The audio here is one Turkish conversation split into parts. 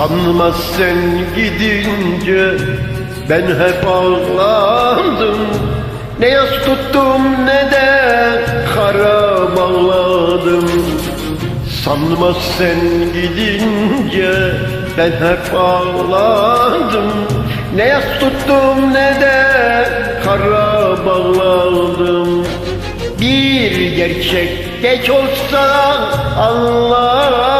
Sanma sen gidince ben hep ağladım Ne yas tuttum ne de kara bağladım Sanma sen gidince ben hep ağladım Ne yas tuttum ne de kara bağladım Bir gerçek geç olsa anladım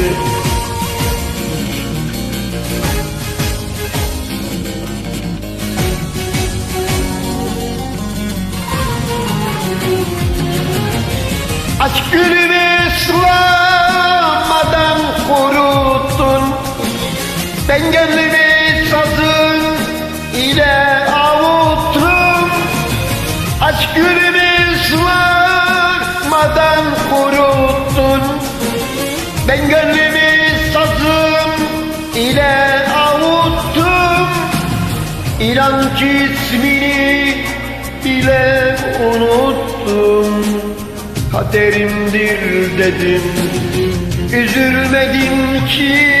Ben gönlümü sazın ile avuttun Aşk gülümü ıslamadan kuruttun. Ben gönlümü sazın ile avuttum. İnan ki ismini bile unuttum. Kaderimdir dedim. Üzülmedim ki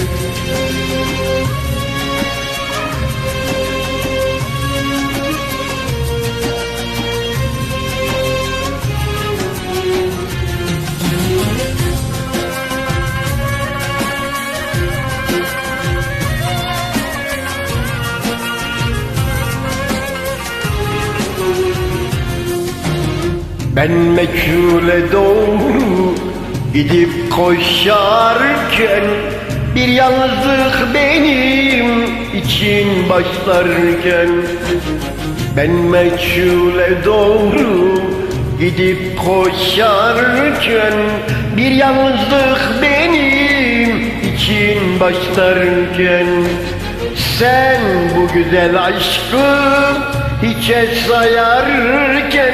Ben meçhule doğru gidip koşarken Bir yalnızlık benim için başlarken. Ben meçhule doğru gidip koşarken Bir yalnızlık benim için başlarken. Sen bu güzel aşkı hiçe sayarken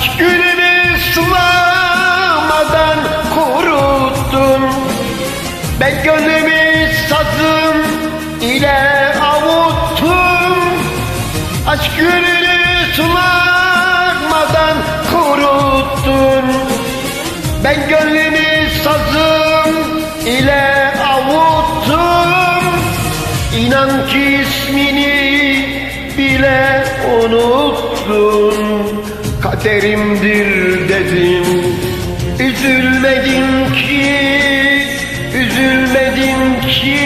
Aşk gülünü sulamadan kuruttun. Ben gönlümü sazım ile avuttum Aşk gülünü sulamadan kuruttun. Ben gönlümü sazım ile avuttum İnan ki ismini bile unuttum Kaderimdir dedim. Üzülmedim ki Üzülmedim ki.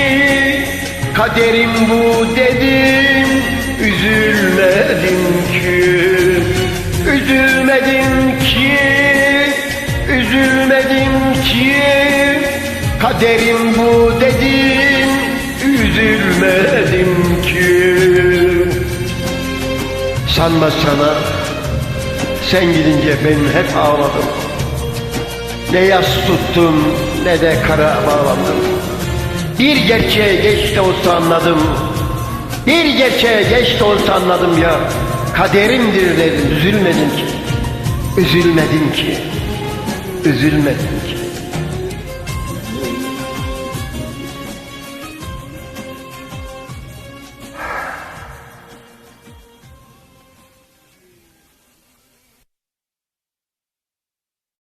Kaderim bu dedim Üzülmedim ki. Üzülmedim ki Üzülmedim ki. Kaderim bu dedim Üzülmedim ki. Sanma sana sen gidince ben hep ağladım. Ne yas tuttum ne de kara bağladım. Bir gerçeğe geç de olsa anladım. Bir gerçeğe geç de olsa anladım ya. Kaderimdir dedim üzülmedim ki. Üzülmedim ki. Üzülmedim